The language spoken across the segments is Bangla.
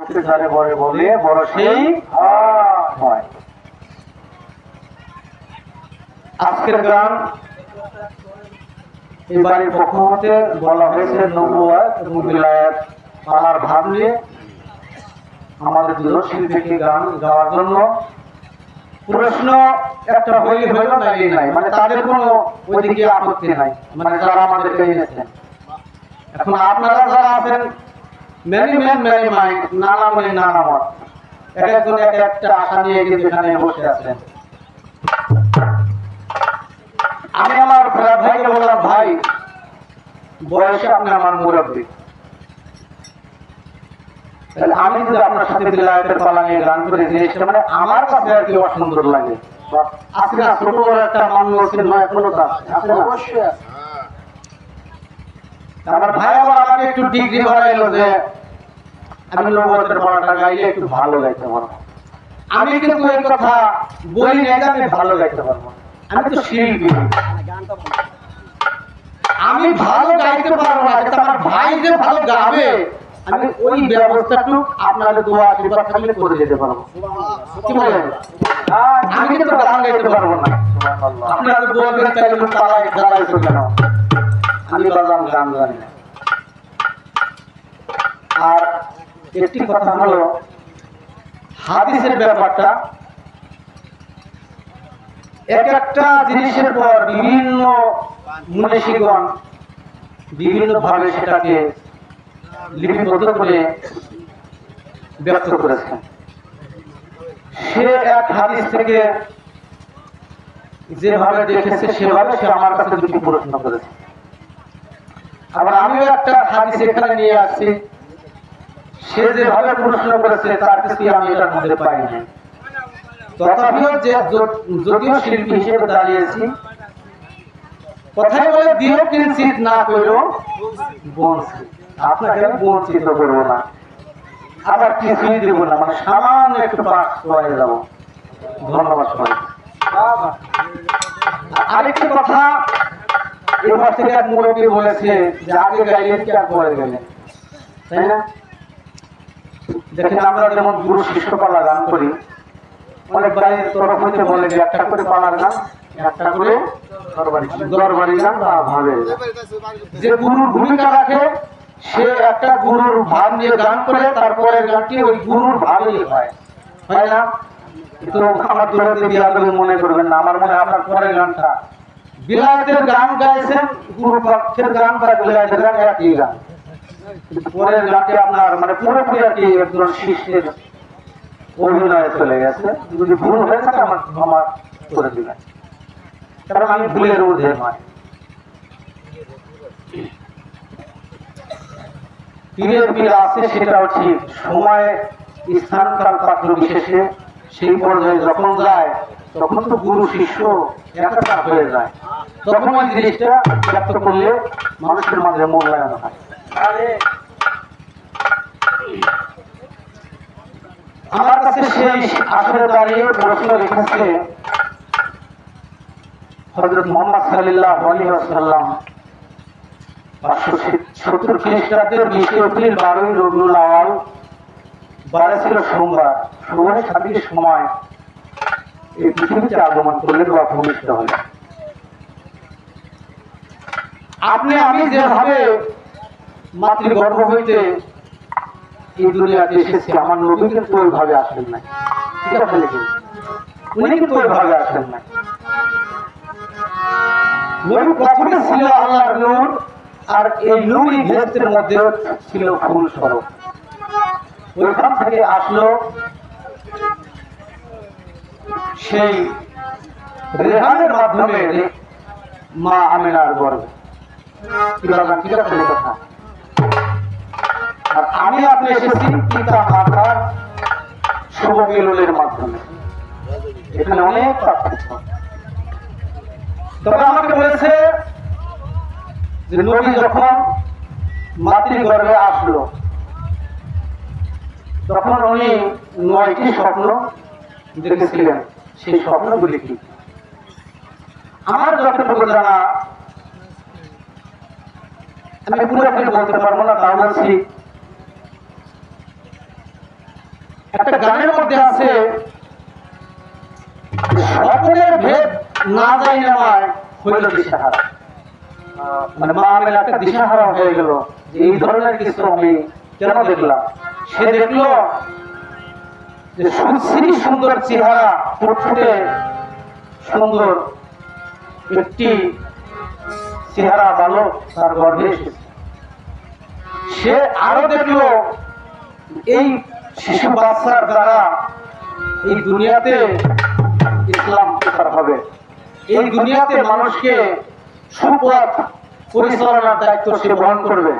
ধারে বলে বলে বড় সেই হয়। আজকের গান এই বাড়ির পক্ষ হতে বলা হয়েছে নবুয়াত ভাব নিয়ে আমাদের দুটো শিল্পীকে গান গাওয়ার জন্য প্রশ্ন একটা হইলে হইল নাইলে নাই? মানে তাদের কোনো ওইদিকে আপত্তি নাই। মানে যারা আমাদেরকে এনেছেন। এখন আপনারা যারা আছেন ম্যান নানা মনে নানা মত এক একজন এক একটা আশা নিয়ে কিন্তু এখানে বসে আছেন। আমি আমার ভাইকে বললাম ভাই বয়সে আপনি আমার মুরব্বী। তাহলে আমি যদি আপনার সাথে বিলায়তের পালা নিয়ে গান করে জিনিসটা মানে আমার কাছে আর কি অসুন্দর লাগে? আজকে না ছোট বড় একটা মানুষ এখনও তা আছে না? আমার ভাই আবার আমাকে একটু ডিগ্রি বাড়াইলো যে আমি পড়াটা গাইলে একটু ভালো গাইতে পারব আমি কিন্তু এই কথা বলি না যে আমি ভালো গাইতে পারব আমি তো শিল্পী। আমি ভালো গাইতে পারব না কিন্তু আমার ভাই যে ভালো গাবে আমি ওই ব্যবস্থাটুক আপনাদের দোয়া আশীর্বাদ থাকলে করে যেতে পারব। কি বলেন? আমি কিন্তু গান গাইতে পারব না। আপনারা বলবেন তাহলে তালাই দাঁড়াইছো কেন আমি বললাম গান জানি না। আর একটি কথা হলো, হাদিসের ব্যাপারটা, এক একটা জিনিসের পর বিভিন্ন মনীষীগণ বিভিন্ন ভাবে সেটাকে লিপিবদ্ধ করে ব্যক্ত করেছেন। সে এক হাদিস থেকে যেভাবে দেখেছে, সেভাবে সে আমার কাছে দুটি প্রশ্ন করেছে। আবার আমিও একটা হাদিস এখানে নিয়ে আসছি। সে যেভাবে প্রশ্ন করেছে, তার কিছু আমি এটার মধ্যে পাই না তথাপিও যে যদিও শিল্পী হিসেবে দাঁড়িয়েছি কথাই বলে দিও কিঞ্চিত না করো বঞ্চিত আপনাকে বঞ্চিত করব না। আবার কিছুই দেবো না মানে সামান্য একটু পাশ হয়ে যাব। ধন্যবাদ সবাই আরেকটি কথা এবার থেকে এক মুরব্বী বলেছে যে, আগে আর পরে গেলেন তাই না? দেখেন আমরা যেমন গুরু শিষ্য পালা গান করি, অনেক বাড়ির তরফ হইতে বলে যে একটা করে গান একটা করে দরবারি গান ভাবে। যে ভূমিকা রাখে, সে একটা গুরুর ভাব নিয়ে গান করে, তারপরে গানটি ওই গুরুর ভাবেই হয়। হয় না? তো আমার মনে করবেন না। আমার মনে আপনার পরের গানটা। বিলায়তের গান গাইছেন গুরু পক্ষের গান বা বিলায়তের গান, একই গান। পরের গানটি আপনার মানে পুরোপুরি আর কি একজন শিষ্যের অভিনয়ে চলে গেছে। যদি ভুল হয়ে থাকে, আমার ক্ষমা করে দিবেন। কারণ আমি ভুলের ঊর্ধ্বে নয়। পীরের পীর আছে, সেটাও ঠিক। সময় স্থান কাল পাত্র বিশেষে সেই পর্যায়ে যখন যায়, তখন তো গুরু শিষ্য একাকার হয়ে যায়। তখন ওই জিনিসটা ব্যক্ত করলে মানুষের মাঝে মূল্যায়ন হয়। আমার কাছে সেই আসরে দাঁড়িয়ে প্রশ্ন রেখেছে। হজরত মোহাম্মদ সাল্লাহ সত্তর খ্রিস্টাব্দের বিশে এপ্রিল বারোই রবিউল আওয়াল বারে ছিল সোমবার। সাথে সময়। এই পৃথিবীতে আগমন করলেন বা ভূমিষ্ঠ হলেন। আপনি, আমি যেভাবে মাতৃগর্ভ হইতে এই দুনিয়াতে এসেছি আমার। নবী কিন্তু ওইভাবে আসেন না ঠিক আছে নাকি উনি কিন্তু ওইভাবে আসেন না নবী প্রথমে ছিল আল্লাহর নূর আর এই নূরই ভেস্তের মধ্যে ছিল ফুল স্বরূপ। ওইখান থেকে আসলো সেই রেহানের মাধ্যমে মা আমিনার গর্বে কথা? আর আমি আপনি এসেছি পিতা মাতার শুভ মিলনের মাধ্যমে। এখানে অনেক পার্থক্য। তবে আমাকে বলেছে যে নবী যখন মাতৃ গর্ভে আসলো, তখন উনি নয়টি স্বপ্ন দেখেছিলেন। সেই স্বপ্নগুলি কি? আমার যতটুকু জানা, আমি পুরোপুরি বলতে পারব না, তাও বলছি একটা গানের মধ্যে আছে ভেদ না যাই হইল দিশাহারা। মানে মা একটা দিশাহারা হয়ে গেল, যে এই ধরনের কিছু আমি কেন দেখলাম? সে যে সুশ্রী সুন্দর চেহারা, ফুটফুটে সুন্দর একটি চেহারা বালক তার গর্ভে সে আরও দেখল, এই শিশু বাচ্চার দ্বারা এই দুনিয়াতে ইসলাম প্রচার হবে। এই দুনিয়াতে মানুষকে সুপথ পরিচালনার দায়িত্ব সে বহন করবে।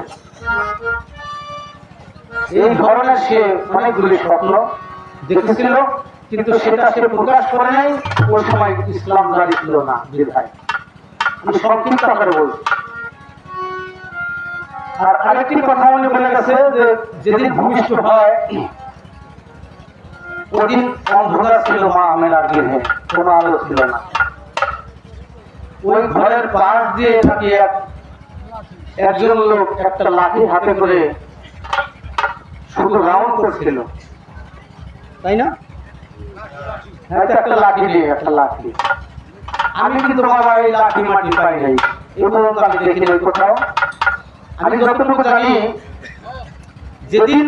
এই ধরনের সে অনেকগুলি স্বপ্ন দেখেছিল, কিন্তু সেটা সে প্রকাশ করে নাই, ওই সময় ইসলাম জারি ছিল না যে ভাই। আমি সংক্ষিপ্ত আকারে বলছি। আর আরেকটি কথা উনি বলে গেছে যে, যেদিন ভূমিষ্ঠ হয় ওদিন অন্ধকার ছিল মা আমেনার গৃহে কোনো আলো ছিল না। ওই ঘরের পাশ দিয়ে নাকি এক একজন লোক একটা লাঠি হাতে করে শুধু রাউন্ড করছিল। তাই না? হ্যাঁ একটা লাঠি দিয়ে একটা লাঠি। আমি কিন্তু বাবা এই লাঠি মাটি পাই নাই। পর্যন্ত আমি দেখি নাই কোথাও। আমি যতটুকু জানি যেদিন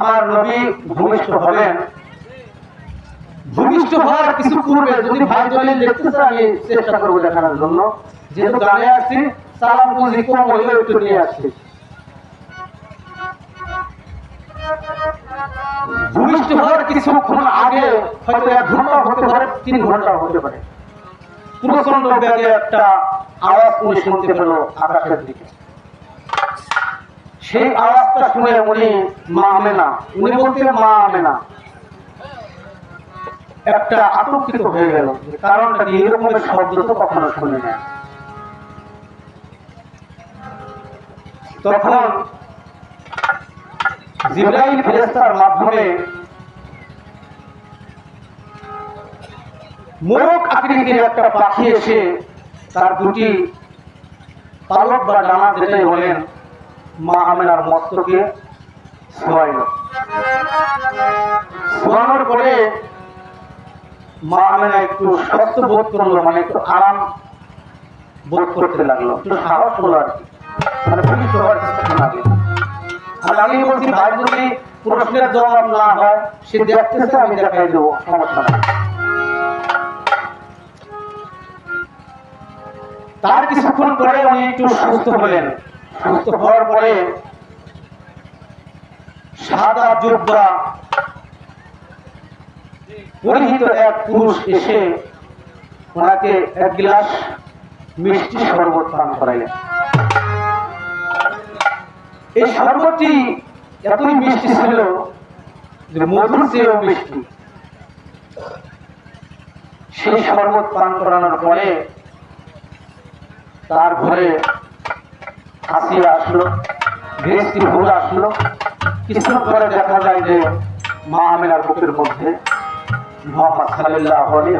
আমার নবী ভূমিষ্ঠ হলেন। ভূমিষ্ঠ হওয়ার কিছু পূর্বে যদি ভাই দলিল দেখতেছে আমি চেষ্টা করব দেখানোর জন্য। যেহেতু গানে আসছি সালাম পুঁজি কম একটু নিয়ে আসছি। ভূমিষ্ঠ হওয়ার কিছুক্ষণ আগে হয়তো এক ঘণ্টা হতে পারে, তিন ঘণ্টা হতে পারে। একটা আওয়াজ উনি শুনতে পেল আকাশের দিকে। সেই আওয়াজটা শুনে উনি মা আমেনা উনি বলতেন মা আমেনা একটা আতঙ্কিত হয়ে গেল। কারণটা কি? এরকমের শব্দ তো কখনো শুনে না। তখন জিব্রাইল ফেরেশতার মাধ্যমে মোরক আকৃতির একটা পাখি এসে তার দুটি পালক বা ডানা যেটাই বলেন মা আমেনার মস্তকে শোয়াইল। শোয়ানোর পরে মা আমেনা একটু স্বস্ত বোধ করল মানে একটু আরাম বোধ করতে লাগল, একটু সাহস হলো আর কি। মানে পুলিশ হওয়ার কিছুক্ষণ আগে। আর আমি বলছি, ভাই, যদি প্রশ্নের জবাব না হয়, সে দেখতেছে, আমি দেখাই দেবো, সমস্যা নেই। তার কিছুক্ষণ পরে উনি একটু সুস্থ হলেন। সুস্থ হওয়ার পরে সাদা জুব্বা পরিহিত এক পুরুষ এসে ওনাকে এক গ্লাস মিষ্টি শরবত পান করাইলেন। এই শরবতটি এতই মিষ্টি ছিল যে মধুর চেয়েও মিষ্টি। সেই শরবত পান করানোর পরে তার ঘরে আসিয়া আসলো গৃহস্থী ভুল আসলো। কিছুক্ষণ পরে দেখা যায় যে মা আমিনার বুকের মধ্যে মোহাম্মদ সাল্লাহ আলী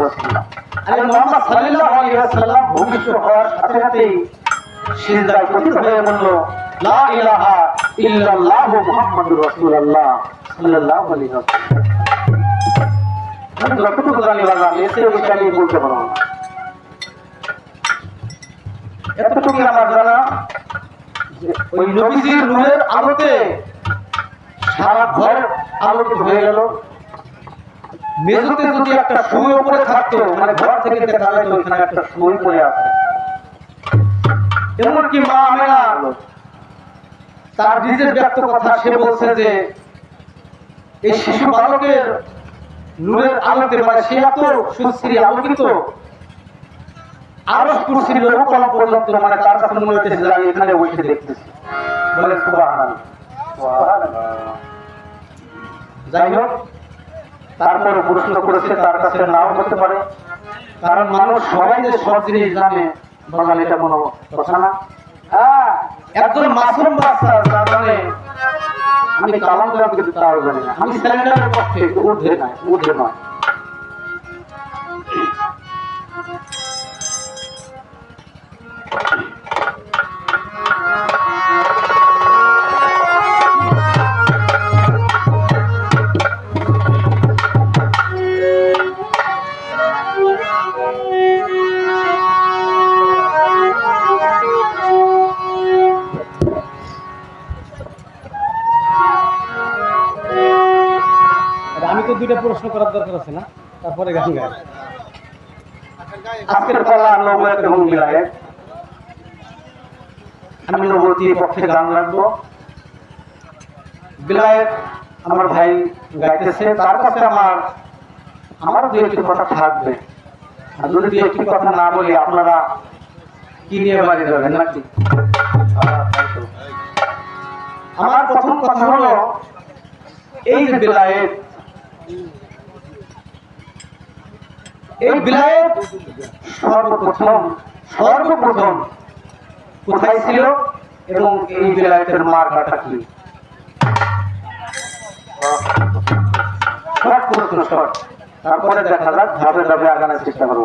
আরে মোহাম্মদ সাল্লাহ আলী রসুল্লাহ ভূমিষ্ঠ হওয়ার সাথে সাথেই সিজদায় পতিত হয়ে বলল লা ইলাহা ইল্লাল্লাহু মুহাম্মাদুর রাসূলুল্লাহ সাল্লাল্লাহু আলাইহি ওয়াসাল্লাম। আমি যতটুকু জানি বাবা আমি এসে আমি বলতে পারব না। এতটুকু আমার জানা। ওই নবীজির নূরের আলোতে সারা ঘর আলোকিত হয়ে গেল। মেঝেতে যদি একটা সুই উপরে থাকতো মানে ঘর থেকে একটা সুই পড়ে আছে। এমনকি মা তার নিজের ব্যক্ত কথা সে বলছে যে, এই শিশু বালকের নূরের আলোতে মানে সে এত সুশ্রী আলোকিত আরও কুরসির লোককলা পর্যন্ত মানে তার কাছে মনে হইতেছে আমি এখানে বসে দেখতেছি। বলে। যাই হোক, তারপরে প্রশ্ন করেছে, তার কাছে নাও হতে পারে। কারণ মানুষ সবাই যে সব জিনিস জানে, বাঙালি এটা কোনো কথা না। হ্যাঁ একজন মাসুম বাচ্চা তার মানে আমি কালাম কিন্তু তাও জানি না। আমি স্যালেন্ডারের পক্ষে, উঠে নয় উঠে নয় আমি তো দুইটা প্রশ্ন করার দরকার আছে না? তারপরে গান গায় আজকের কলা লোক মিলায় আমি নবতির পক্ষে গান লাগবো। বিলায়েত আমার ভাই গাইতেছে, তার কাছে আমার আমারও দু একটি কথা থাকবে। আর যদি দু একটি কথা না বলি, আপনারা কি নিয়ে বাড়ি যাবেন নাকি? আমার প্রথম কথা হলো, এই যে বিলায়েত এই বিলায়েত সর্বপ্রথম সর্বপ্রথম কোথায় ছিল এবং এই বিলায়েতের মার্কাটা কি? শর্ট প্রশ্ন শর্ট তারপরে দেখা যাক ধাপে ধাপে আগানোর চেষ্টা করব।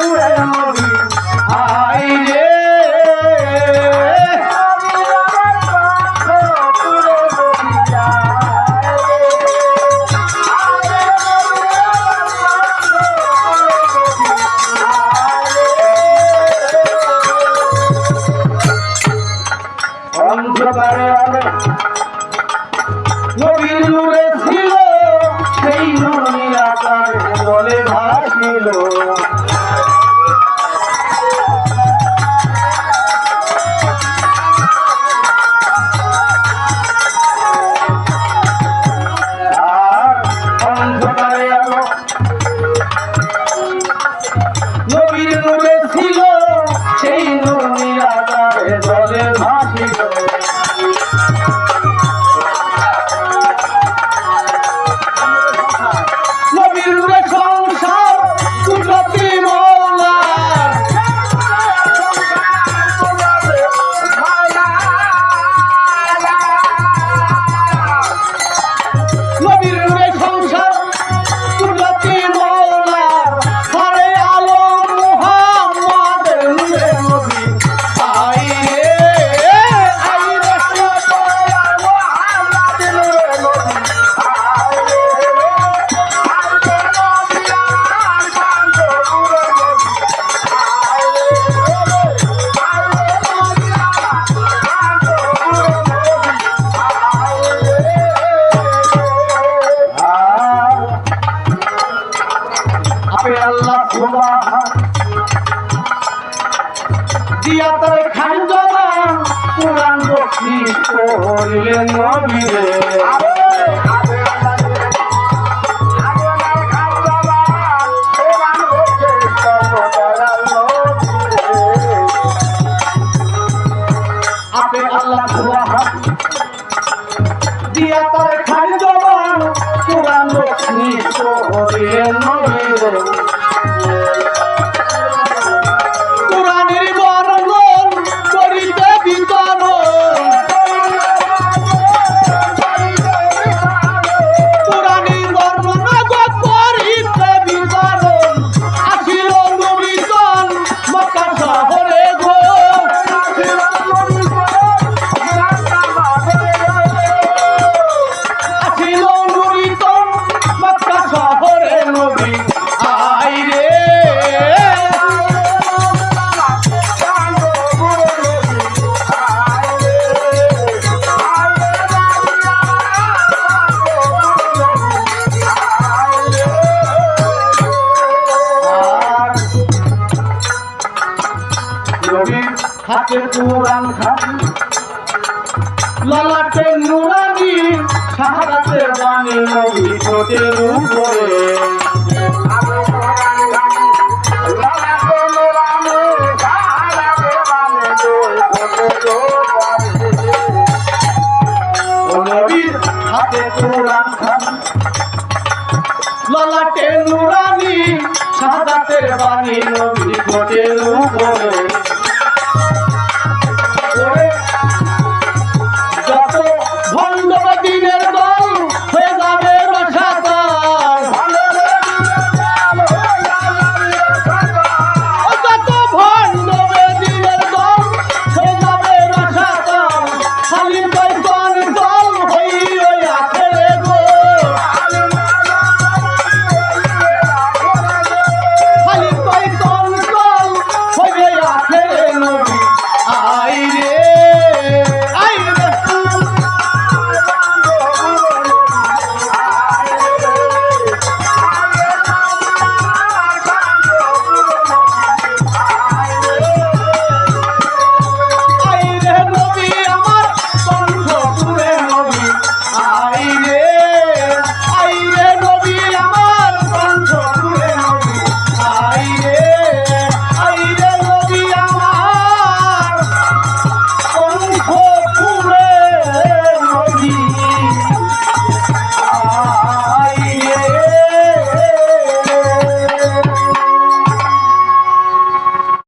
出来了。করিলেন নবীরে আপে আল্লাহ দিয়া তার শহরে নবী আই রে। আর নবীর হাতে কুরান খান ললাটে নুরানি, শাহাদাতের বাণী নবী ঠোঁটের উপরে। হাতে কুরান খান ললাটে নুরানি শাহাদাতের বাণী নবী ঠোঁটের উপরে